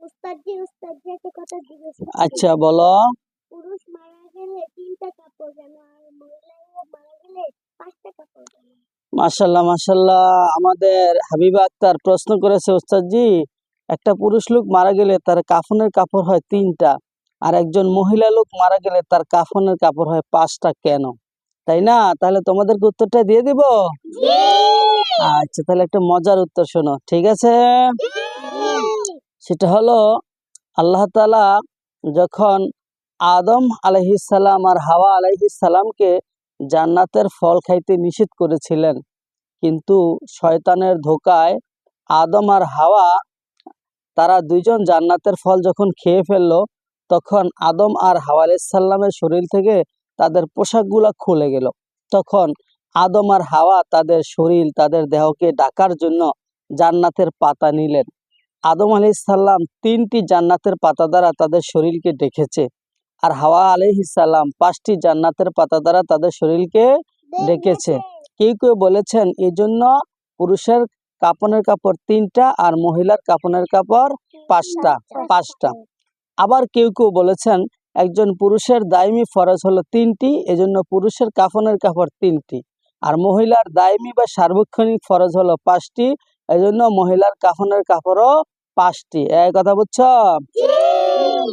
উস্তাদজি উস্তাদজি একটা কথা জিজ্ঞেস আচ্ছা বলো। পুরুষ মারা গেলে তিনটা কাপড় আর মহিলা মারা গেলে পাঁচটা কাপড় কেন মাশাল্লাহ মাশাল্লাহ। আমাদের হাবিবা আক্তার প্রশ্ন করেছে একটা পুরুষ লোক মারা গেলে তার কাফনের কাপড় হয় তিনটা আর একজন মহিলা লোক মারা গেলে তার কাফনের কাপড় হয় পাঁচটা কেন? তাই না? তাহলে তোমাদেরকে উত্তরটা দিয়ে দিব? আচ্ছা তাহলে একটা মজার উত্তর শোনো ঠিক আছে? সেটা হলো আল্লাহ তালা যখন আদম আলাইহিসসালাম আর হাওয়া আলাইহিসসালামকে জান্নাতের ফল খাইতে নিষেধ করেছিলেন। কিন্তু শয়তানের ধোকায় আদম আর হাওয়া, তারা দুইজন জান্নাতের ফল যখন খেয়ে ফেলল, তখন আদম আর হাওয়া আলাইসাল্লামের শরীর থেকে তাদের পোশাকগুলা খুলে গেল। তখন আদম আর হাওয়া তাদের শরীর, তাদের দেহকে ডাকার জন্য জান্নাতের পাতা নিলেন। আদম আলাইসাল্লাম তিনটি জান্নাতের পাতা দ্বারা তাদের শরীরকে ডেকেছে। আর হাওয়া আলাইহিসাল্লাম পাঁচটি জান্নাতের পাতা দ্বারা তাদের শরীরকে ডেকেছে। কেউ কেউ বলেছেন এই জন্য পুরুষের কাপনের কাপড় তিনটা আর মহিলার কাপনের কাপড় পাঁচটা পাঁচটা। আবার কেউ কেউ বলেছেন, একজন পুরুষের দায়মি ফরজ হলো তিনটি, এজন্য পুরুষের কাফনের কাপড় তিনটি। আর মহিলার দায়মি বা সার্বক্ষণিক ফরজ হলো পাঁচটি, এজন্য মহিলার কাফনের কাপড়ও পাঁচটি। এই কথা বুঝছ?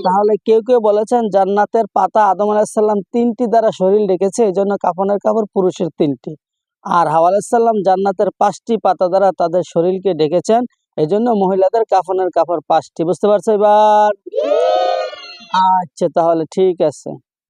তাহলে কেউ কেউ বলেছেন জান্নাতের পাতা আদম আলাহিসাল্লাম তিনটি দ্বারা শরীর রেখেছে এই জন্য কাফনের কাপড় পুরুষের তিনটি। আর হাওয়া আলাহিসাল্লাম জান্নাতের পাঁচটি পাতা দ্বারা তাদের শরীরকে ডেকেছেন এই জন্য মহিলাদের কাফনের কাপড় পাঁচটি। বুঝতে পারছ এবার? আচ্ছা তাহলে ঠিক আছে।